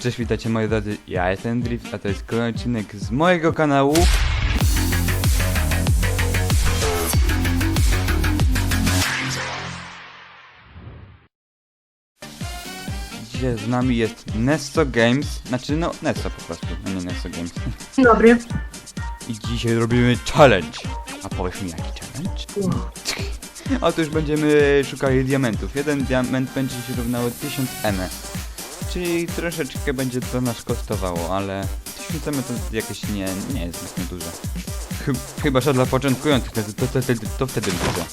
Cześć, witajcie moi drodzy, ja jestem Drift, a to jest kolejny odcinek z mojego kanału. Dzisiaj z nami jest Nesto Games, znaczy no Nesto po prostu, a nie Nesto Games. Dzień dobry. I dzisiaj robimy challenge. A powiesz mi jaki challenge? Otóż będziemy szukali diamentów. Jeden diament będzie się równało 1000 M. Czyli troszeczkę będzie to nas kosztowało, ale 1000 M to jakieś nie, nie jest zbytnio dużo. Chy chyba, że dla początkujących to, to, to, to, to wtedy dużo.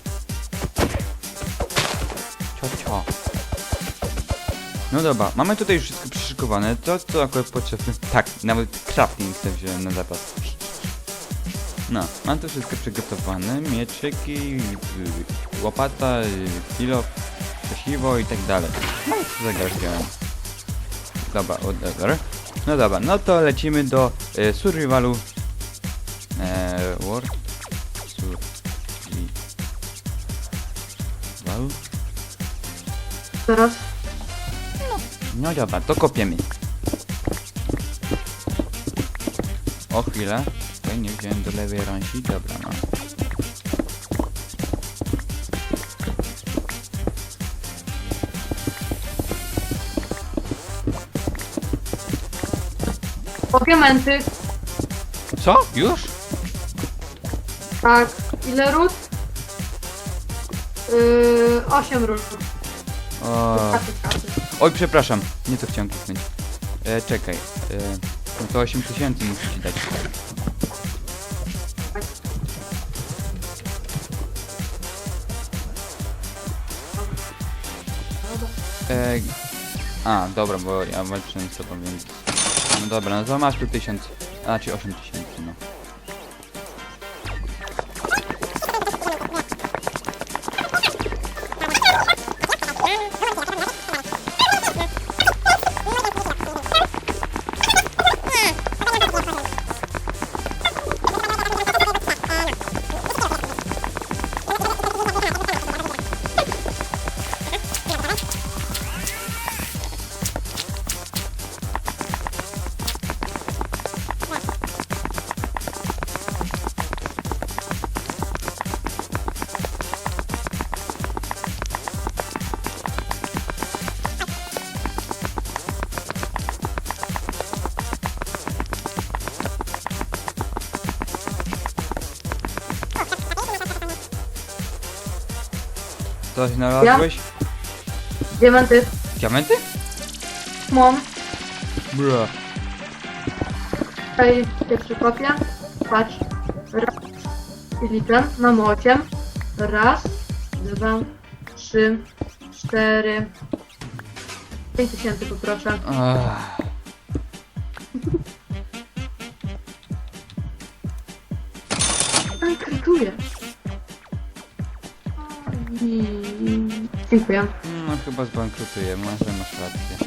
Cio, cio. No dobra, mamy tutaj już wszystko przyszykowane. To, co akurat potrzebne. Tak, nawet crafting sobie wziąłem na zapas. No, mam to wszystko przygotowane. Mieczyki, y, łopata, y, kilo, kosiwo i tak dalej. No i co zagardziałem. Dobra, whatever. No dobra, no to lecimy do y, survivalu. E, world. Survival. Teraz No dobra, to kopiemy. O chwilę. Tutaj nie wziąłem do lewej rąsi. Dobra, no. Pokiamenty. Co? Już? Tak. Ile ród? Yy, 8 ród. O, Kasy, kasy. oj, przepraszam. Nie to chciałem kliknąć. E, czekaj. E, no to 8000 muszę ci dać. E, a, dobra, bo ja walczę z tobą, więc... No dobra, no to masz tu 1000, a znaczy 8000, no. Coś znalazłeś? Diamenty. Diamenty? Mam. Bro. Tutaj pierwszy kopię. Patrz. Raz. I liczę. Mam 8. Raz. Dwa. Trzy. Cztery. Pięć tysięcy poproszę. Ach. Ale krytuję. I... Dziękuję. No chyba zbankrutuję, może masz rację.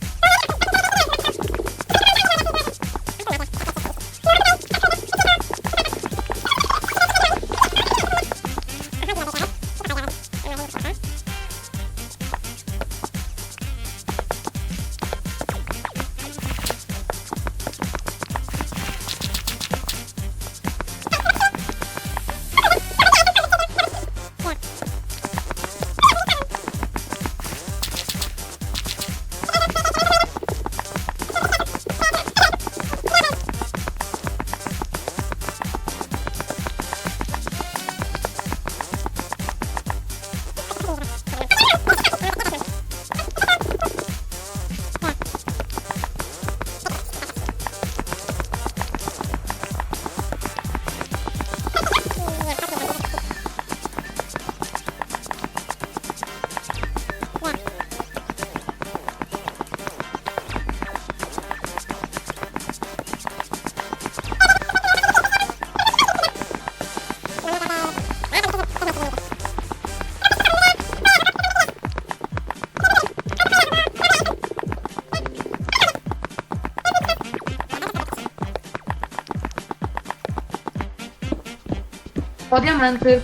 Po diamenty.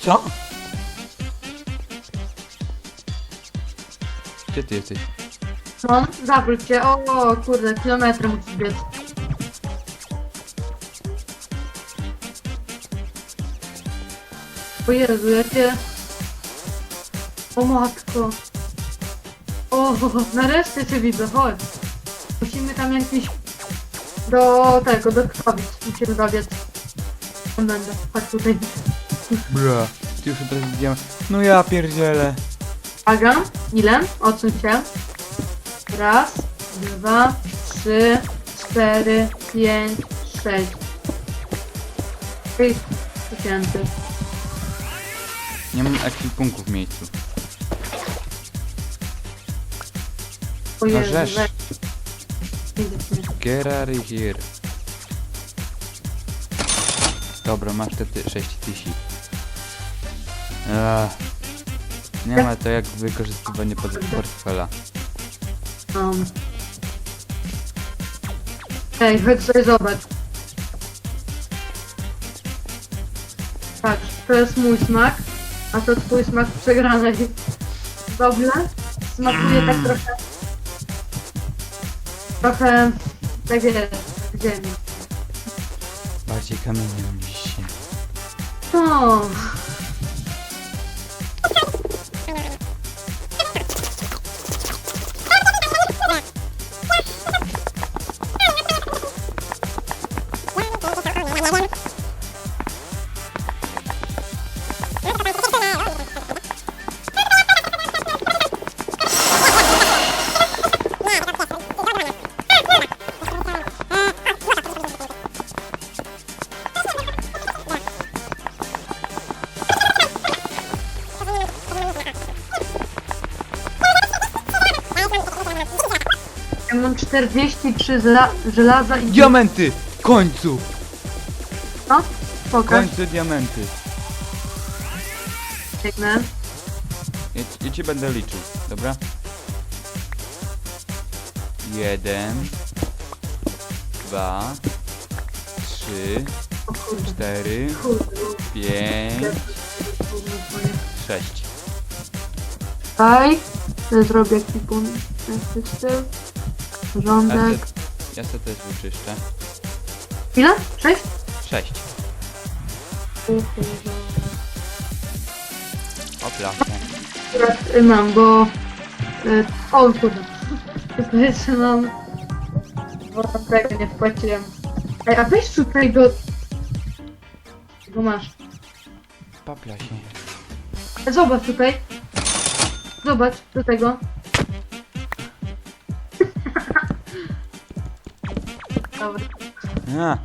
Co? Gdzie ty jesteś? No, zawróć się. O, kurde, kilometry musisz biec. O Jezu. O matko. O, nareszcie cię widzę, chodź. Musimy tam jakiś... Do tego, do krwawic. Musimy dobiec. Będę, chodź tutaj. Bra. Ty już od razu widziałem. No ja pierdzielę. Uwaga, ile? Odsuń się. Raz, dwa, trzy, cztery, pięć, sześć. Sześć tysięcy. Nie mam ekwipunku w miejscu. O No Jezu, weź. Mnie. Get out of here. Dobra, masz te ty 6 tysięcy. Ach. Nie ma to jak wykorzystywanie pod portfela. Um. Ej, chodź sobie zobacz. Patrz, to jest mój smak, a to twój smak przegranej. Dobrze? Smakuje tak trochę... Trochę... Tak jak ziemi. Bardziej kamieniem niż się. Mam 43 żela żelaza i... Diamenty! W końcu! No, W pokaż. końcu diamenty. Biegnę. Ja, ja cię będę liczył, dobra? Jeden, dwa, trzy, O kurde. cztery, Kurde. pięć, sześć. Daj. Zrobię ekwipunek Porządek. ja se też wyczyszczę. Ile? Sześć? Sześć. Opla. Akurat y, mam, bo... Y, o kurde. Jeszcze mam... Bo tam tego nie wpłaciłem. Ej, a weź tutaj do... Go masz. Papla się. Zobacz tutaj. Zobacz do tego. Dobra. A,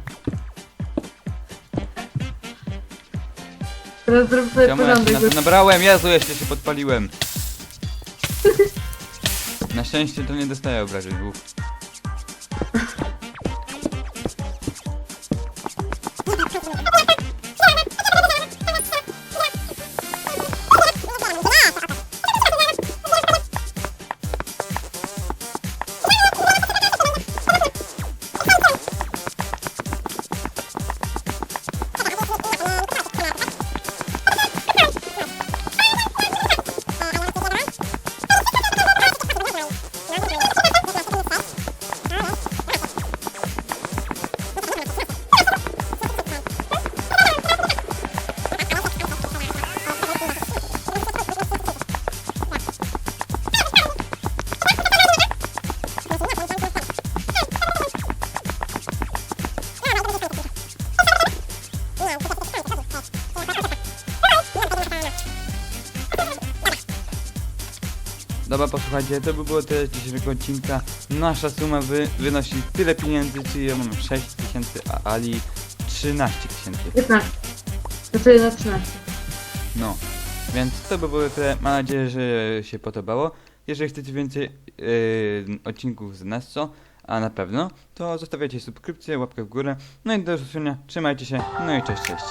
Teraz zrób sobie czemu ja się na porządek. to nabrałem? Jezu, jeszcze się podpaliłem. Na szczęście to nie dostaję obrażeń. Uf. Dobra, posłuchajcie, to by było tyle z dzisiejszego odcinka. Nasza suma wy, wynosi tyle pieniędzy, czyli ja mam 6 tysięcy, a Ali 13 tysięcy. 15. Znaczy na 13. No, więc to by było tyle. Mam nadzieję, że się podobało. Jeżeli chcecie więcej yy, odcinków z Nesso, a na pewno, to zostawiajcie subskrypcję, łapkę w górę. No i do usłyszenia, trzymajcie się, no i cześć, cześć.